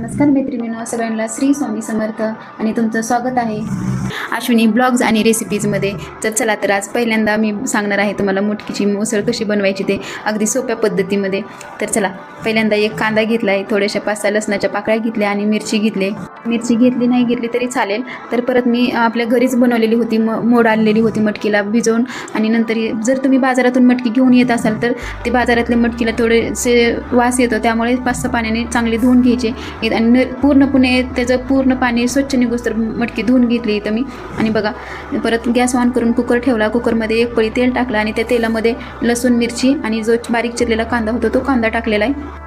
नमस्कार मैत्रिणींनो सगळ्यांना श्री स्वामी समर्थ आणि तुमचं स्वागत आहे. अश्विनी ब्लॉग्स आणि रेसिपीजमध्ये तर चला तर आज पहिल्यांदा मी सांगणार आहे तुम्हाला मुटकीची उसळ कशी बनवायची ते अगदी सोप्या पद्धतीमध्ये. तर चला पहिल्यांदा एक कांदा घेतला आहे थोड्याशा पाच सहा लसणाच्या पाकळ्या घेतल्या आणि मिरची घेतली. मिरची घेतली नाही घेतली तरी चालेल. तर परत मी आपल्या घरीच बनवलेली होती म मोड आणलेली होती मटकीला भिजवून. आणि नंतर जर तुम्ही बाजारातून मटकी घेऊन येत असाल तर ते बाजारातल्या मटकीला थोडेसे वास येतो त्यामुळे पाच सहा पाण्याने चांगले धुवून घ्यायचे. मटकीत आणि पूर्णपणे त्याचं पूर्ण पाणी स्वच्छ निघूस तर मटकी धुवून घेतली इथं मी. आणि बघा परत गॅस ऑन करून कुकर ठेवला. कुकरमध्ये एक पळी तेल टाकलं आणि त्या तेलामध्ये लसूण मिरची आणि जो बारीक चिरलेला कांदा होतो तो कांदा टाकलेला आहे.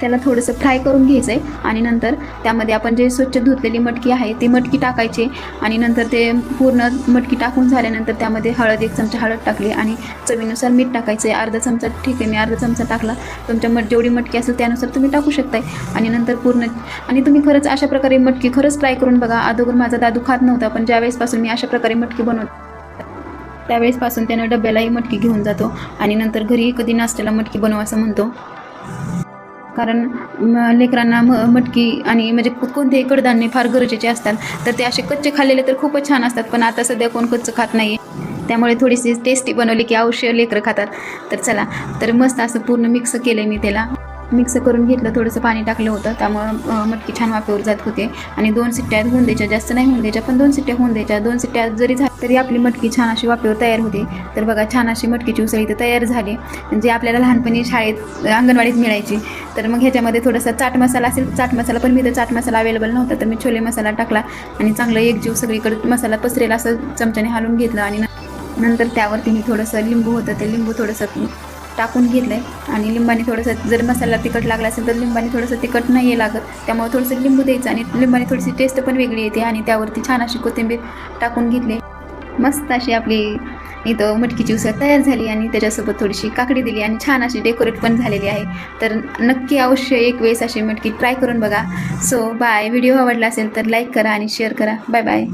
त्याला थोडंसं फ्राय करून घ्यायचं आहे आणि नंतर त्यामध्ये आपण जे स्वच्छ धुतलेली मटकी आहे ती मटकी टाकायची. आणि नंतर ते पूर्ण मटकी टाकून झाल्यानंतर त्यामध्ये हळद एक चमचा हळद टाकली आणि चवीनुसार मीठ टाकायचं आहे अर्धा चमचा ठीक आहे मी अर्धा चमचा टाकला. तुमच्या मट जेवढी मटकी असेल त्यानुसार तुम्ही टाकू शकताय. आणि नंतर पूर्ण आणि तुम्ही खरंच अशा प्रकारे मटकी खरंच ट्राय करून बघा. अगोदर माझा दादू खात नव्हता पण ज्यावेळेसपासून मी अशा प्रकारे मटकी बनव त्यावेळेसपासून त्यानं डब्यालाही मटकी घेऊन जातो. आणि नंतर घरी कधी नाश्त्याला मटकी बनवा असं म्हणतो. कारण म- लेकरांना म मटकी आणि म्हणजे कोणतेही कडधान्य फार गरजेचे असतात. तर ते असे कच्चे खाल्लेले तर खूपच छान असतात पण आता सध्या कोण कच्चं खात नाही त्यामुळे थोडीशी टेस्टी बनवली की अवश्य लेकरं खातात. तर चला तर मस्त असं पूर्ण मिक्स केलं मी त्याला. मिक्स करून घेतलं थोडंसं पाणी टाकलं होतं. त्यामुळं मटकी छान वाफेवर जात होते. आणि दोन सिट्ट्या होऊन द्यायच्या जास्त नाही होऊन द्यायच्या पण दोन सिट्ट्या होऊन द्यायच्या दोन सिट्ट्या जरी झाल्या तरी आपली मटकी छान अशी वाफेवर तयार होते. तर बघा छान अशी मटकीची उसळ इथं तयार झाली. जे आपल्याला लहानपणी शाळेत अंगणवाडीत मिळायची. तर मग ह्याच्यामध्ये थोडासा चाट मसाला असेल चाट मसाला पण मी तर चाट मसाला अवेलेबल नव्हता तर मी छोले मसाला टाकला. आणि चांगलं एक जीव सगळीकडे मसाला पसरेला असं चमच्याने हालून घेतलं. आणि न- नंतर त्यावरती मी थोडंसं लिंबू होतं ते लिंबू थोडंसं टाकून घेतलं आहे आणि लिंबाने थोडंसं जर मसाला तिखट लागला असेल तर लिंबाने थोडंसं तिखट नाही आहे लागत. त्यामुळे थोडंसं लिंबू द्यायचं आणि लिंबाने थोडीशी टेस्ट पण वेगळी येते आणि त्यावरती छान अशी कोथिंबीर टाकून घेतली. मस्त अशी आपली इथं मटकीची उसळ तयार झाली आणि त्याच्यासोबत थोडीशी काकडी दिली आणि छान अशी डेकोरेट पण झालेली आहे. तर नक्की अवश्य एक वेळेस अशी मटकी ट्राय करून बघा. सो बाय व्हिडिओ आवडला असेल तर लाईक करा आणि शेअर करा. Bye bye